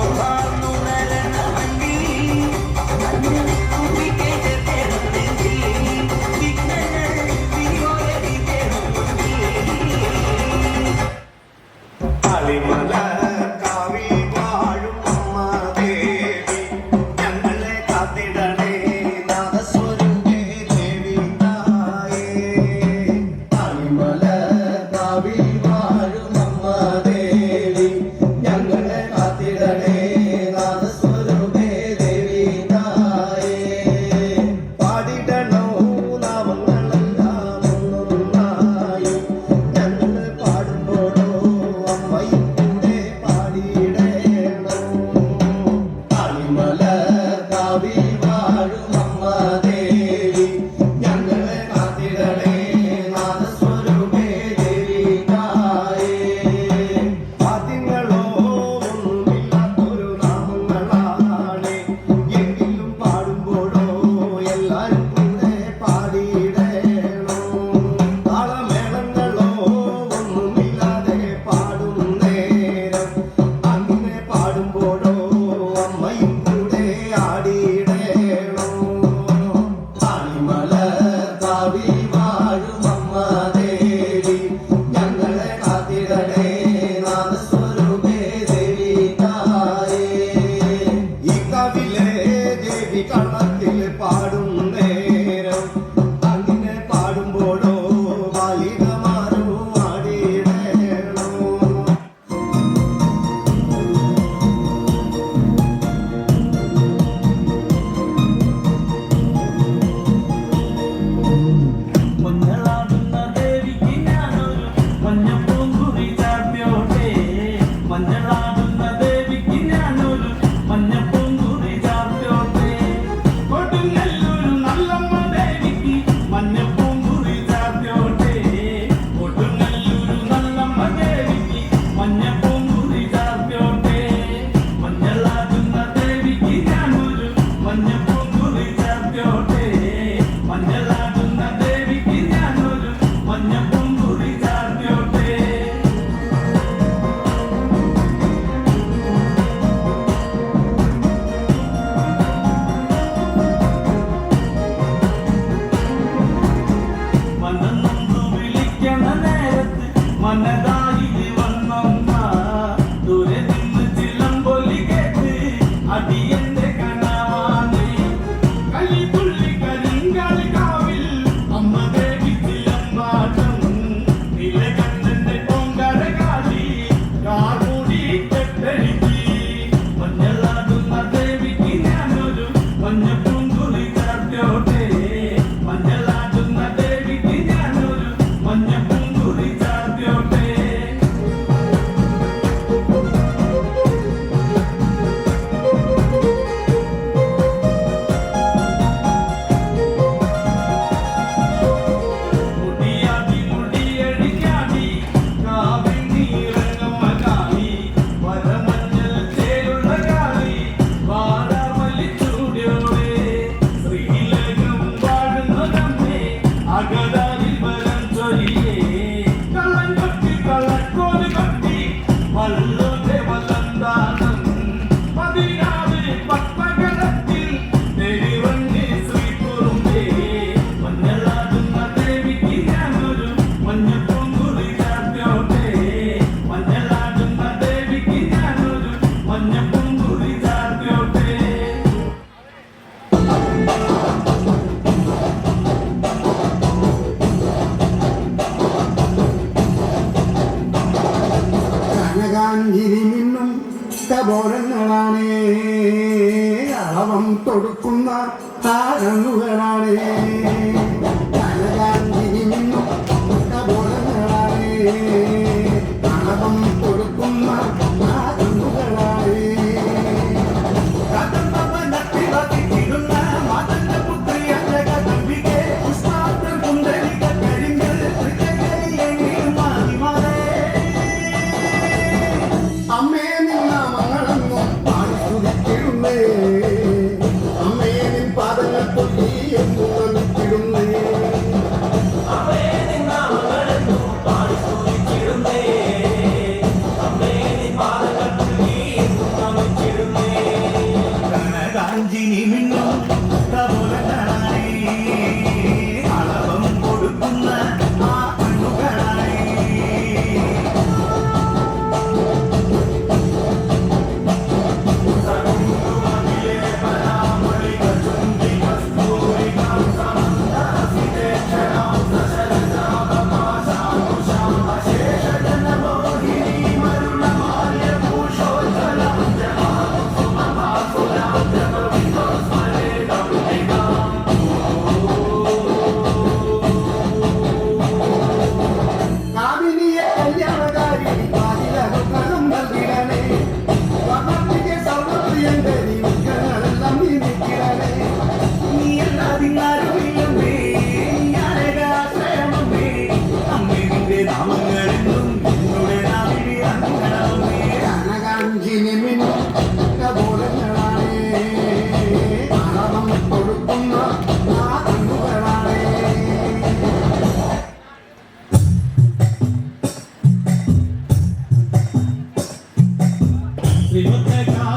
for time. I'm the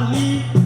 ali.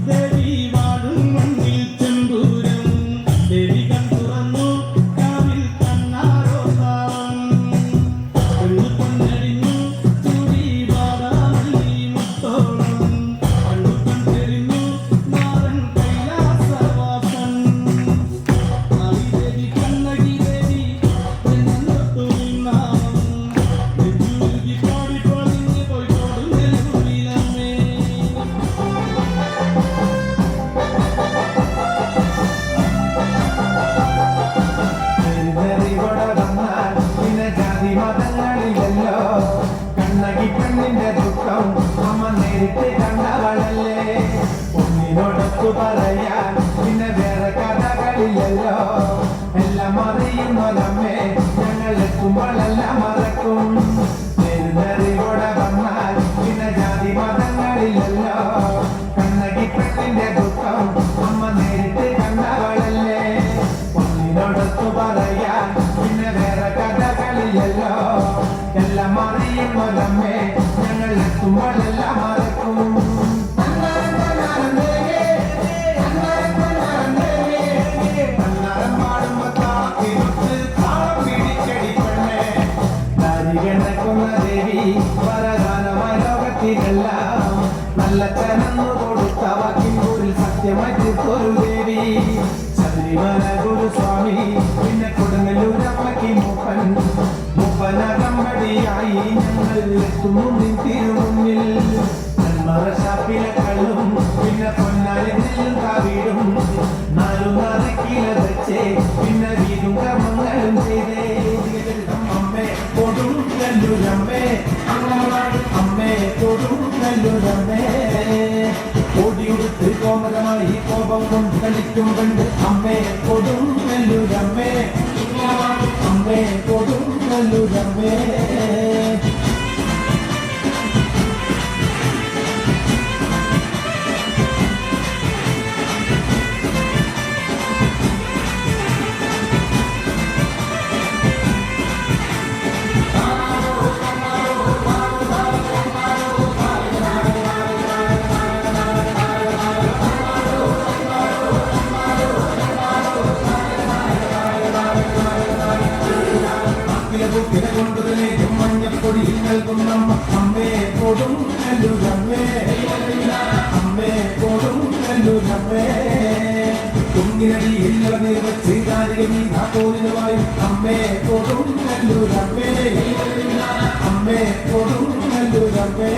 ഓടിയുടുത്ത് കോമരമായി കോപം കൊണ്ട് കളിക്കും കണ്ട് അമ്മയെ കൊടും വെല്ലുരമ്മേ അമ്മേ പോരുവായി അമ്മേ കൊടും നല്ലൂരമ്മേ അമ്മേ. കൊടും നല്ലൂരമ്മേ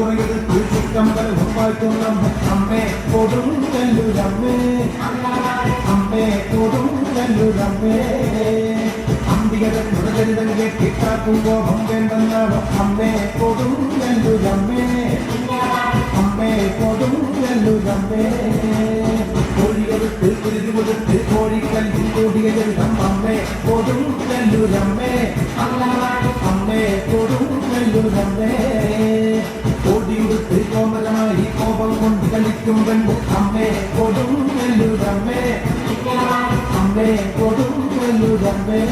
പുറകിൽ കുഴിക്കമ്പലവും വാഴ്ത്തുന്ന അമ്മേ കൊടും കൊടുങ്കല്ലുരമ്മേ അമ്മേ കൊടുങ്കല്ലുരമ്മേ അമ്പികതൻ മുടകരിതൻ കേട്ടിട്ടാക്കും കോപം വേണ്ടെന്നാണ് അമ്മേ കൊടുങ്കല്ലുരമ്മേ അമ്മേ കൊടുങ്കല്ലുരമ്മേ ഒഴിയൊരുത്ത് കുരുതിമുടുത്ത് കോഴിക്കല്ലിൽ കൂടിയ ജലം അമ്മേ കൊടുങ്കല്ലുരമ്മേ അമ്മേ കൊടുങ്കല്ലുരമ്മേ കൊടുമ്പൻ അമ്മേ കൊടുങ്ങല്ലുതമ്മേ അമ്മേ കൊടുങ്ങല്ലുതമ്മേ